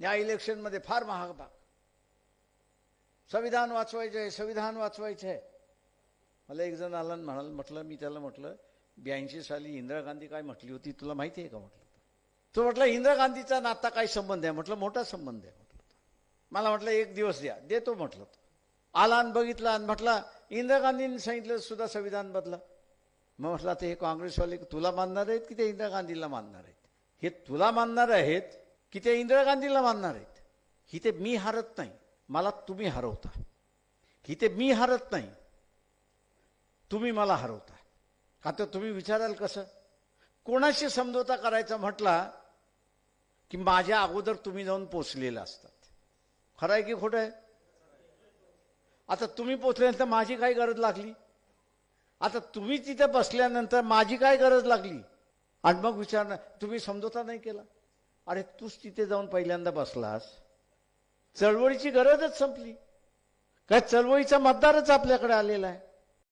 या इलेक्शनमध्ये फार महाग भाग. संविधान वाचवायचं आहे संविधान वाचवायचं. आहे मला एक जण आला म्हणाल म्हटलं मी त्याला म्हटलं ब्याऐंशी साली इंदिरा गांधी काय म्हटली होती तुला माहिती आहे का म्हटलं? तो म्हटलं इंदिरा गांधीचा नाता काय संबंध आहे? म्हटलं मोठा संबंध आहे म्हटलं मला म्हटलं एक दिवस द्या. देतो म्हटलं आला आणि बघितला आणि म्हटला इंदिरा गांधींनी सांगितलं सुद्धा संविधान बदला. मग म्हटलं ते हे काँग्रेसवाले तुला मानणार आहेत की ते इंदिरा गांधीला मानणार आहेत? हे तुला मानणार आहेत? की ते इंदिरा गांधीला मानणार आहेत. ही ते मी हारत नाही. मला तुम्ही हरवता. ही ते मी हारत नाही. तुम्ही मला हरवता. आता तुम्ही विचाराल कसं? कोणाशी समझोता करायचा म्हटला की माझ्या अगोदर तुम्ही जाऊन पोचलेला असतात. खरं आहे की खोटं आहे? आता तुम्ही पोचल्यानंतर माझी काय गरज लागली? आता तुम्ही तिथे बसल्यानंतर माझी काय गरज लागली? आणि मग विचारणार तुम्ही समजोता नाही केला. अरे तूच तिथे जाऊन पहिल्यांदा बसलास. चळवळीची गरजच संपली. काय चळवळीचा मतदारच आपल्याकडे आलेला आहे.